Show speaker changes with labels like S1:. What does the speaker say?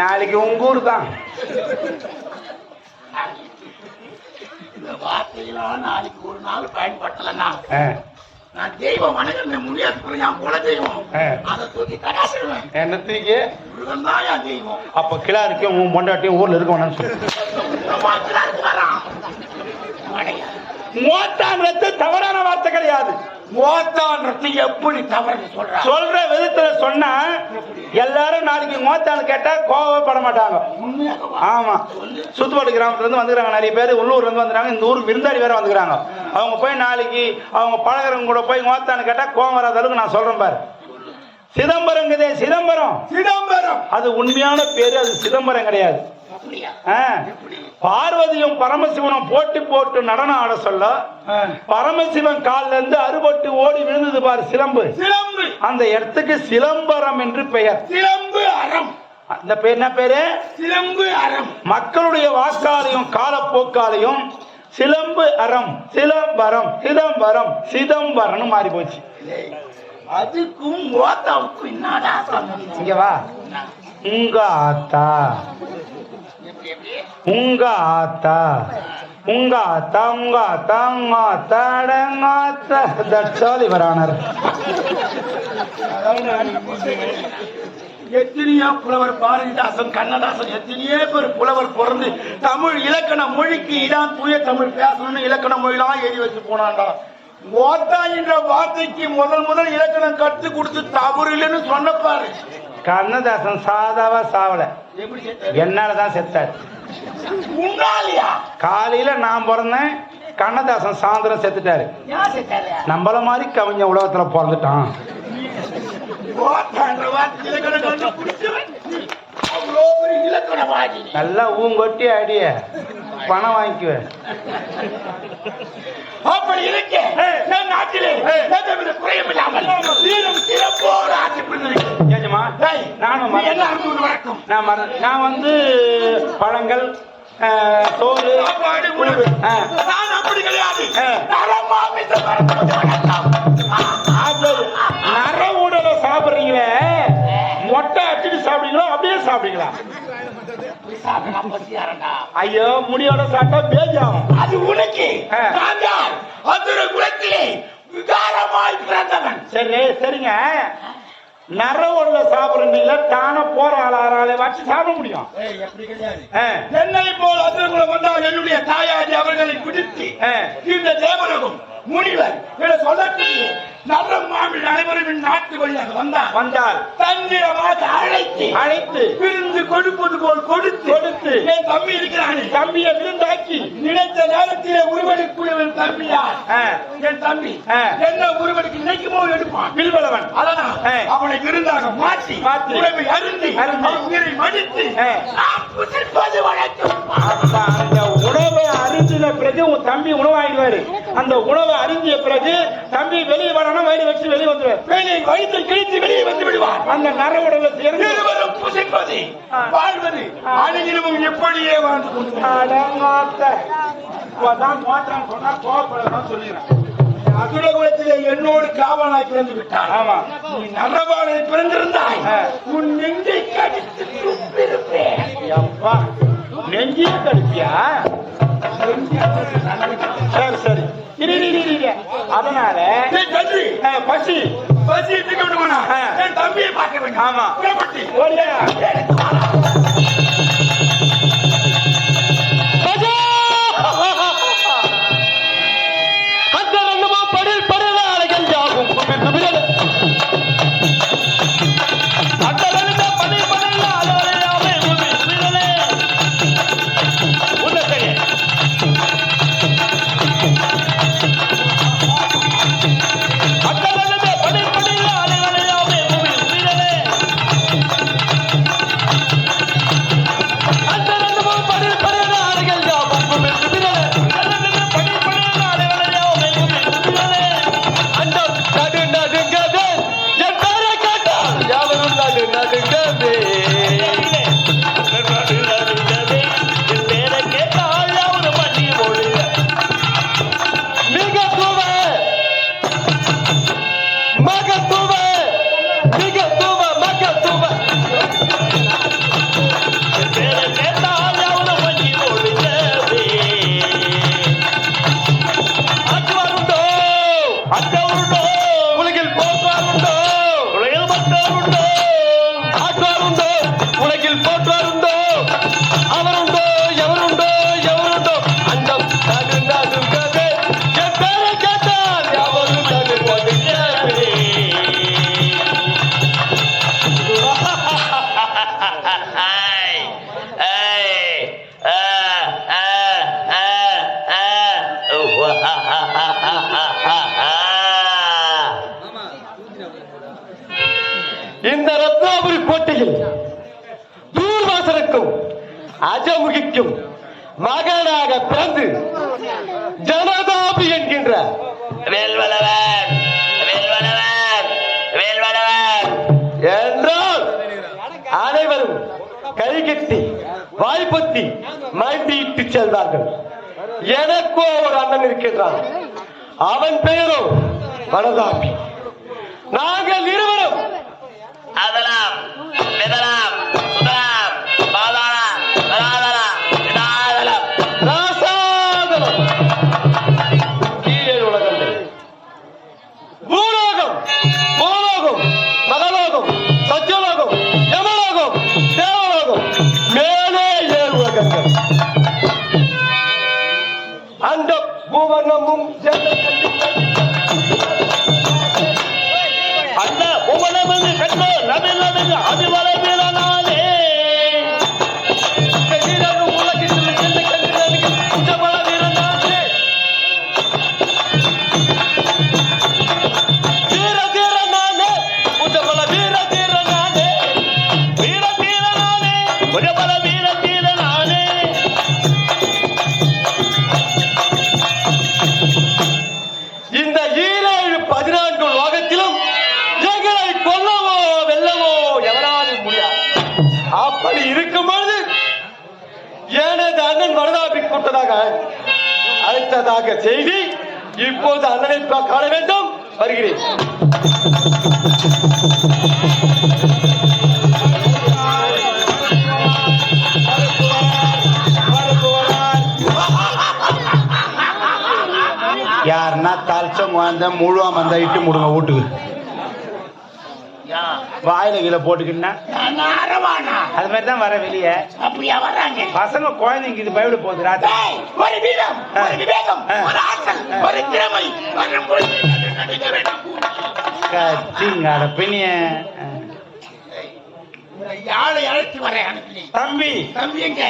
S1: நாளைக்கு உங்க ஊர் தான்.
S2: இந்த வார்த்தையெல்லாம் நாளைக்கு ஒரு நாள் பயன்படுத்தலன்னா நான் தெய்வம் வணங்க முடியாது என் குல தெய்வம். அதை தூக்கி கடாசிடுவேன்.
S1: என்ன தூக்கி?
S2: முருகன் தான் என் தெய்வம்.
S1: அப்ப கிளாருக்கும் உன் பொண்டாட்டியும் ஊர்ல இருக்க வேணாம்னு சொல்லு.
S2: அடையா.
S1: மோத்தான்றது தவறான வார்த்தை கிடையாது
S2: மோத்தான்றதை எப்படி தவறு சொல்ற?
S1: சொல்ற விதத்துல சொன்னா எல்லாரும் நாளைக்கு மோத்தான் கேட்டா கோவப்பட மாட்டாங்க. ஆமா. சுத்துப்பாட்டு கிராமத்துல இருந்து வந்துக்கிறாங்க. நிறைய பேர் உள்ளூர்ல இருந்து இந்த ஊருக்கு விருந்தாளி வேற வந்துக்கிறாங்க. அவங்க போய் நாளைக்கு அவங்க பழகிறவங்க கூட போய் மோத்தான்னு கேட்டா கோவம் வராத அளவுக்கு நான் சொல்றேன் பாரு. சிதம்பரங்குதே சிதம்பரம்
S2: சிதம்பரம்.
S1: அது உண்மையான பேரு. அது சிதம்பரம் கிடையாது. பார்வதியும் பரமசிவனும் போட்டி போட்டு நடனம் ஆட சொல்ல பரமசிவன் கால்ல இருந்து அறுபட்டு ஓடி விழுந்தது பாரு சிலம்பு.
S2: சிலம்பு.
S1: அந்த இடத்துக்கு சிலம்பரம் என்று பெயர்.
S2: சிலம்பு அறம்.
S1: அந்த பேர் என்ன பேரு?
S2: சிலம்பு அறம்.
S1: மக்களுடைய வாக்காலையும் காலப்போக்காலையும் சிலம்பு அறம் சிலம்பரம் சிதம்பரம் சிதம்பரம்னு மாறி போச்சு.
S2: அதுக்கும் சம்பந்தம்?
S1: இங்க வா. உங்க ஆத்தா. உங்க ஆத்தா உங்க ஆத்தா உங்க ஆத்தா உங்க ஆத்தா அடங்க தட்ஸ் ஆல் ஆனர்
S2: எத்தனையோ புலவர் பாரதிதாசன் கண்ணதாசன் எத்தனையோ பேர் புலவர் பிறந்து தமிழ் இலக்கண மொழிக்கு இதான் தூய தமிழ் பேசணும்னு இலக்கண மொழிலாம் எழுதி வச்சு போனான்டா ஓத்தா என்ற வார்த்தைக்கு முதல் முதல் இலக்கணம் கற்றுக் கொடுத்து தவறு இல்லைன்னு சொன்னப்பாரு.
S1: கண்ணதாசன் சாதாவா சாவல? என்னாலதான் செத்தார். காலையில நான் பிறந்தேன் கண்ணதாசன் சாயந்தரம் செத்துட்டாரு. நம்மள மாதிரி கவிஞ உலகத்துல பிறந்துட்டான். நல்லா ஊங்கொட்டி அடிய. பணம் வாங்கிக்குவேன்.
S2: அப்படி இருக்க. என் நாட்டிலே எந்தவித குறையும் இல்லாமல் ஏய்,
S1: நானும்
S2: என்ன வழக்கம்
S1: நான் மற நான் வந்து பழங்கள்
S2: சாப்பாடு உணவு. நான் அப்படி கிடையாது.
S1: அது நர உடலை சாப்பிடுறீங்களே? மொட்டை அடிச்சுட்டு சாப்பிடுறீங்களா? அப்படியே சாப்பிடுறீங்களா?
S2: சாப்பிடா பசியாரண்டா.
S1: ஐயோ முடியோட சாப்பிட்டா பேஜாகும்.
S2: அது உனக்கு. அசுர குலத்திலே விகாரமாய் பிறந்தவன்.
S1: சரி சரிங்க. நர உடலை சாப்பிடுறீங்களா தானே போற ஆளாரால வச்சு சாப்பிட முடியும்.
S2: என்னை போல் அசுரகுலம் வந்தால் என்னுடைய தாயாதி அவர்களை பிடித்து
S1: ஆ.
S2: இந்த தேவலகம் முனிவர் என சொல்லக்கூடிய நல்ல மாமில் அனைவரும் நாட்டு வழியாக வந்தார்.
S1: வந்தால்
S2: தந்திரமாக அழைத்து
S1: அழைத்து
S2: விருந்து கொடுப்பது போல் கொடுத்து
S1: கொடுத்து
S2: என் தம்பி இருக்கிறானே.
S1: தம்பியை விருந்தாக்கி
S2: நினைத்த நேரத்திலே தம்பியார்
S1: ஆ,
S2: என் தம்பி. என்ன உருவெடுக்கு நினைக்குமோ எடுப்பான்?
S1: பில்வளவன்
S2: அதனால். அவனை விருந்தாக மாற்றி
S1: மாற்றி.
S2: உறவை அருந்தி உயிரை மடித்து வழக்கம்.
S1: அந்த உணவை அருந்தின பிறகு உன் தம்பி உணவாயிடுவாரு. அந்த உணவை அருந்திய பிறகு தம்பி வெளியே வரணும் வயிறு வச்சு வெளியே வந்துருவாரு
S2: வேலை வயிற்று கிழித்து வெளியே வந்து விடுவார்.
S1: அந்த நர உடலை சேர்ந்து
S2: இருவரும் புசிப்பது. வாழ்வது அனைவரும் எப்படியே வாழ்ந்து
S1: அடங்காத்த. இப்பதான் தோற்றம் சொன்னா கோவப்படலாம் சொல்லிடுறேன்.
S2: அசுரகுலத்திலே என்னோடு காவலாய் பிறந்து விட்டார்
S1: ஆமா.
S2: நீ நரபாலை பிறந்திருந்தாய். உன் நெஞ்சை கடித்து துப்பிருப்பேன்.
S1: அப்பா நெஞ்சிய கடிச்சியா? சரி சரி. அதனால பசி.
S2: பசி தம்பியை வேண்டும்.
S1: ஆமா. ஓடியா?
S3: அஜமுகிக்கும் மகனாக பிறந்து ஜனதாபி என்கின்ற
S4: வேல்வளவன் வேல்வளவன் வேல்வளவன்.
S3: என்றால் அனைவரும் கைகட்டி வாய்ப்பத்தி மண்டியிட்டு செல்வார்கள். எனக்கோ ஒரு அண்ணன் இருக்கின்றான். அவன் பெயரோ வனதாபி நாங்கள் இருவரும்
S4: அதலாம் விதலாம்
S3: பூவனமும்
S4: அந்த புவனமது கண்டோ நபிலது அதிவல வீரனாலே
S3: வரதாபி கூட்டதாக அழைத்ததாக செய்தி இப்போது அதனை காண வேண்டும். வருகிறேன்.
S1: யாருன்னா தாளிச்சவங்க வாழ்ந்த முழுவா வந்த இட்டு முடுங்க வீட்டுக்கு வாயில கீழே போட்டுக்கிட்டா அது மாதிரி தான் வர வெளியே.
S2: அப்படியா வர்றாங்க?
S1: பசங்க குழந்தைங்க இது பயப்பட போகுது ராத்திரி.
S2: ஒரு வீரம் ஒரு விவேகம்
S1: ஆ.
S2: ஒரு ஆற்றல் ஒரு திறமை
S1: கச்சிங்காட பிணிய
S2: யாழை அழைத்து வரேன்
S1: தம்பி.
S2: தம்பி எங்க.